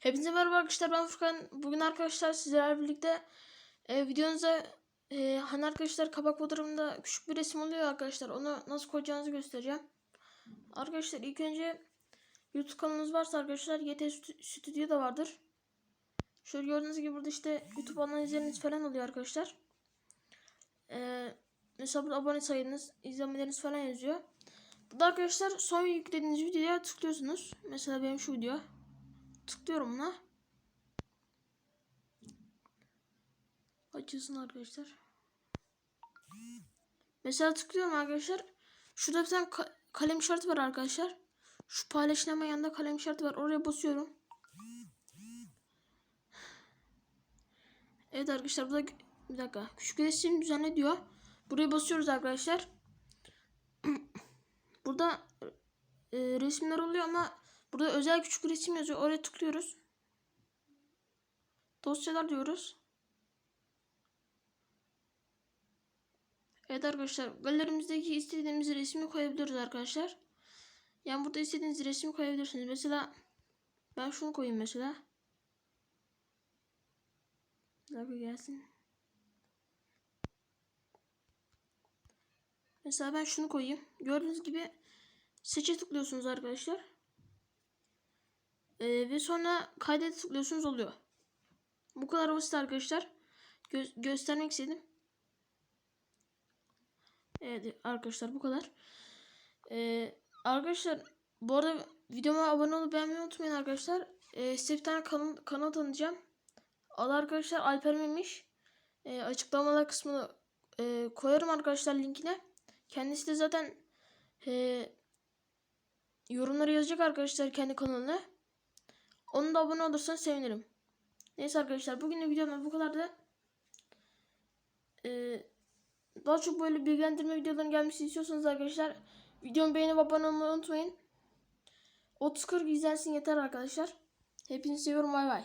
Hepinize merhaba arkadaşlar ben Furkan. Bugün arkadaşlar sizlerle birlikte e, videonuza e, hani arkadaşlar kapak fotoğrafında küçük bir resim oluyor arkadaşlar. Onu nasıl koyacağınızı göstereceğim. Arkadaşlar ilk önce YouTube kanalınız varsa arkadaşlar YT Stü- Stüdyo da vardır. Şöyle gördüğünüz gibi burada işte YouTube analizleriniz falan oluyor arkadaşlar. E, mesela burada abone sayınız, izlemeleriniz falan yazıyor. Burada arkadaşlar son yüklediğiniz videoya tıklıyorsunuz. Mesela benim şu video. Tıklıyorum buna. Açılsın arkadaşlar. Mesela tıklıyorum arkadaşlar. Şurada bir tane ka- kalem işareti var arkadaşlar. Şu paylaşın yanında kalem işareti var. Oraya basıyorum. Evet arkadaşlar burada bir dakika. Küçük resim düzenle diyor. Buraya basıyoruz arkadaşlar. Burada e, resimler oluyor ama burada özel küçük resim yazıyor. Oraya tıklıyoruz. Dosyalar diyoruz. Evet arkadaşlar galerimizdeki istediğimiz resmi koyabiliriz arkadaşlar. Yani burada istediğiniz resmi koyabilirsiniz. Mesela ben şunu koyayım mesela. Dakika gelsin. Mesela ben şunu koyayım. Gördüğünüz gibi seçe tıklıyorsunuz arkadaşlar. Ee, ve sonra kaydet tıklıyorsunuz oluyor. Bu kadar basit arkadaşlar. Gö- göstermek istedim. Evet arkadaşlar bu kadar. Ee, arkadaşlar bu arada videoma abone olup beğenmeyi unutmayın arkadaşlar. Ee, size bir tane kanal, kanal tanıyacağım. Adı arkadaşlar Alper Memiş. Ee, açıklamalar kısmını e, koyarım arkadaşlar linkine. Kendisi de zaten e, yorumlara yazacak arkadaşlar kendi kanalına. Onun da abone olursanız sevinirim. Neyse arkadaşlar bugün de videom bu kadar da. Ee, daha çok böyle bilgilendirme videolarının gelmesini istiyorsanız arkadaşlar videomu beğenip abone olmayı unutmayın. 30-40 izlensin yeter arkadaşlar. Hepinizi seviyorum bay bay.